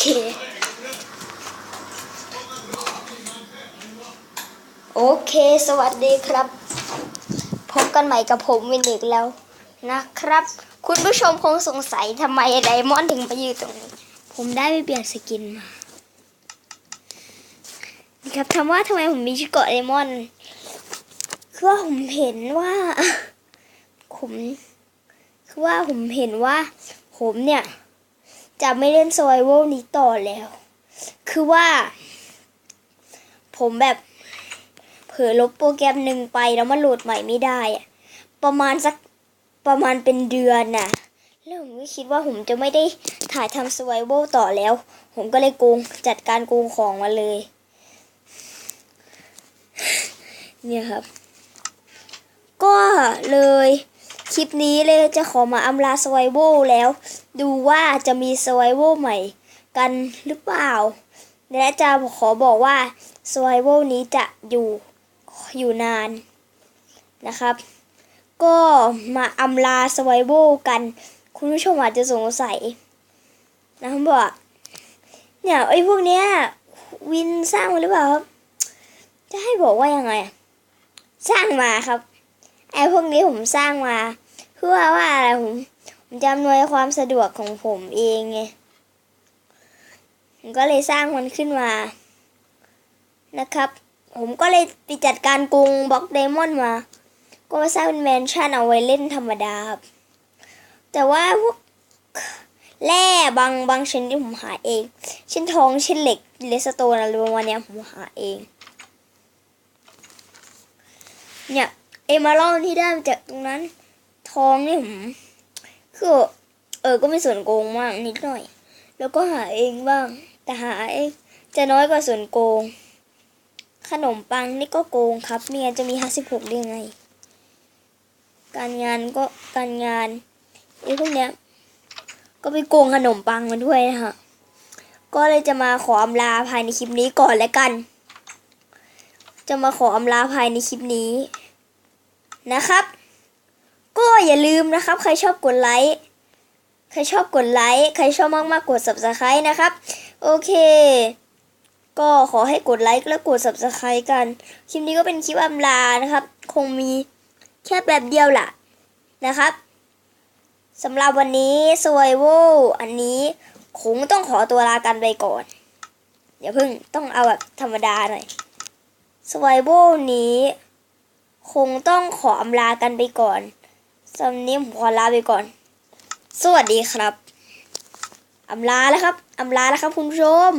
เค โอเค สวัสดีครับ พบกันใหม่กับผมวินอีกแล้วนะครับ คุณผู้ชมคงสงสัยทำไมไดมอนด์ถึงมาอยู่ตรงนี้ ผมได้ไปเปลี่ยนสกินมานี่ครับถามว่าทำไมผมมีชุดเกาะไดมอนด์คือว่าผมเห็นว่า ผม คือว่าผมเห็นว่า ผมเนี่ย จะไม่เล่น s u r v i v a l นี้ต่อแล้ว คือว่า ผมแบบเผลอลบโปรแกรมหนึ่งไปแล้วมันโหลดใหม่ไม่ได้อะประมาณสักประมาณเป็นเดือนน่ะ แล้วผมก็คิดว่าผมจะไม่ได้ถ่ายทำ s u r v i v a l ต่อแล้ว ผมก็เลยโกงจัดการโกงของมาเลย เนี่ยครับ ก็เลย คลิปนี้เลยจะขอมาอำลา s u r v i v a l แล้ว ดูว่าจะมี s u r v i v a l ใหม่กันหรือเปล่า และจะขอบอกว่า s u r v i v a l นี้จะอยู่อยู่นานนะครับ ก็มาอำลา s u r v i v a l กัน คุณผู้ชมอาจจะสงสัยนะครับว่าเนี่ยไอ้พวกเนี้ยวินสร้างมาหรือเปล่าครับ จะให้บอกว่ายังไง สร้างมาครับ ไอ้พวกนี้ผมสร้างมาเพื่อว่าอะไรผมผมจะอำนวยความสะดวกของผมเองไงผมก็เลยสร้างมันขึ้นมานะครับ ผมก็เลยไปจัดการกรุงบล็อกไดมอนด์มา ก็มาสร้างเป็นแมนชั่นเอาไว้เล่นธรรมดาครับ แต่ว่าพวกแร่บางบางชนิดผมหาเอง เช่นทองเช่นเหล็กเลสโตนอะไรประมาณนี้ผมหาเอง เนี่ย เอมาลอนที่ได้มาจากตรงนั้น ทองนี่ผมคือเออก็ไม่ส่วนโกงมากนิดหน่อย แล้วก็หาเองบ้าง แต่หาเองจะน้อยกว่าส่วนโกง ขนมปังนี่ก็โกงครับไม่งั้นจะมีห้าสิบหกได้ไง การงานก็การงานไอ้พวกเนี้ย ก็ไปโกงขนมปังมาด้วยนะฮะก็เลยจะมาขออำลาภายในคลิปนี้ก่อนแล้วกัน จะมาขออำลาภายในคลิปนี้ นะครับ ก็อย่าลืมนะครับ ใครชอบกดไลค์ใครชอบกดไลค์ใครชอบมากๆกด subscribe นะครับ โอเค ก็ขอให้กดไลค์และกด subscribe กัน คลิปนี้ก็เป็นคลิปอำลานะครับ คงมีแค่แบบเดียวล่ะนะครับสำหรับวันนี้ s u r v i v a l อันนี้คงต้องขอตัวลากันไปก่อนอย่าเพิ่งต้องเอาแบบธรรมดาหน่อย s u r v i v a l นี้ คงต้องขออำลากันไปก่อนสำหรับนี้ผมขอลาไปก่อน สวัสดีครับอำลาแล้วครับอำลาแล้วครับคุณผู้ชม